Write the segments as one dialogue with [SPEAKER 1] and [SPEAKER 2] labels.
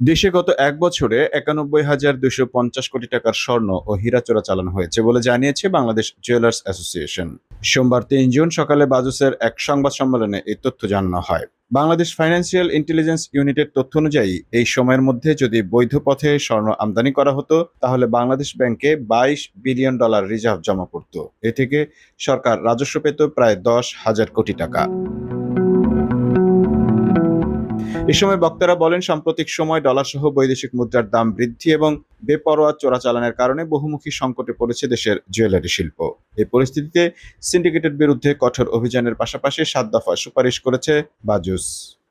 [SPEAKER 1] দেশে গত এক বছরে একানব্বই হাজার দুশো পঞ্চাশ কোটি টাকার স্বর্ণ ও হীরা চোরাচালান হয়েছে বলে জানিয়েছে বাংলাদেশ জুয়েলার্স অ্যাসোসিয়েশন। সোমবার তিন জুন সকালে বাজুসের এক সংবাদ সম্মেলনে এই তথ্য জানানো হয়। বাংলাদেশ ফাইন্যান্সিয়াল ইন্টেলিজেন্স ইউনিটের তথ্য অনুযায়ী, এই সময়ের মধ্যে যদি বৈধ পথে স্বর্ণ আমদানি করা হতো, তাহলে বাংলাদেশ ব্যাংকে বাইশ বিলিয়ন ডলার রিজার্ভ জমা পড়ত। এ থেকে সরকার রাজস্ব পেত প্রায় দশ হাজার কোটি টাকা। এ সময় বক্তারা বলেন, সাম্প্রতিক সময় ডলার সহ বৈদেশিক মুদ্রার দাম বৃদ্ধি এবং বেপরোয়া চোরাচালানের কারণে বহুমুখী সংকটে পড়েছে দেশের জুয়েলারি শিল্প। এই পরিস্থিতিতে সিন্ডিকেটের বিরুদ্ধে কঠোর অভিযানের পাশাপাশি সাত দফা সুপারিশ করেছে বাজুস।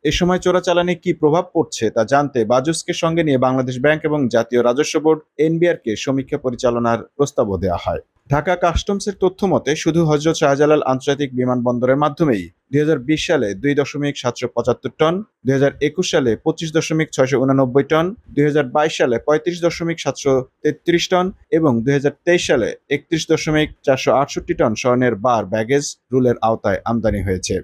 [SPEAKER 1] এ সময় চোরাচালানে কি প্রভাব পড়ছে তা জানতে বাজুসকে সঙ্গে নিয়ে বাংলাদেশ ব্যাংক এবং জাতীয় রাজস্ব বোর্ড এনবিআরকে সমীক্ষা পরিচালনার প্রস্তাবও দেওয়া হয়। ঢাকা কাস্টমসের তথ্য মতে, শুধু হজরত শাহজালাল আন্তর্জাতিক বিমানবন্দরের মাধ্যমেই দুই হাজার বিশ সালে দুই দশমিক সাতশো পঁচাত্তর টন, দুই হাজার একুশ সালে পঁচিশ দশমিক ছয়শো উনানব্বই টন, দুই হাজার বাইশ সালে পঁয়ত্রিশ দশমিক সাতশো তেত্রিশ টন এবং দুই হাজার তেইশ সালে একত্রিশ দশমিক চারশো আটষট্টি টন স্বর্ণের বার ব্যাগেজ রুলের আওতায় আমদানি হয়েছে।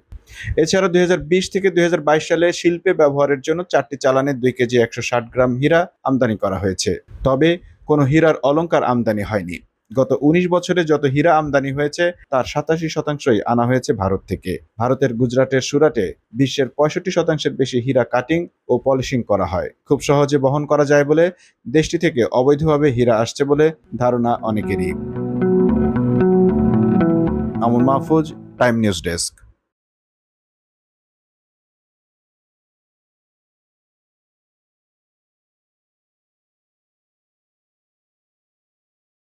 [SPEAKER 1] এছাড়া দুই হাজার বিশ থেকে দুই হাজার বাইশ সালে শিল্পে ব্যবহারের জন্য চারটি চালানের দুই কেজি একশো ষাট গ্রাম হীরা আমদানি করা হয়েছে। তবে কোনো হীরার অলঙ্কার আমদানি হয়নি। গত উনিশ বছরে যত হীরা আমদানি হয়েছে, তার সাতাশি শতাংশই আনা হয়েছে ভারত থেকে। ভারতের গুজরাটের সুরাটে বিশ্বের পঁয়ষট্টি শতাংশের বেশি হীরা কাটিং ও পলিশিং করা হয়। খুব সহজে বহন করা যায় বলে দেশটি থেকে অবৈধভাবে হীরা আসছে বলে ধারণা অনেকেরই। Amul Mahfuz Time News desk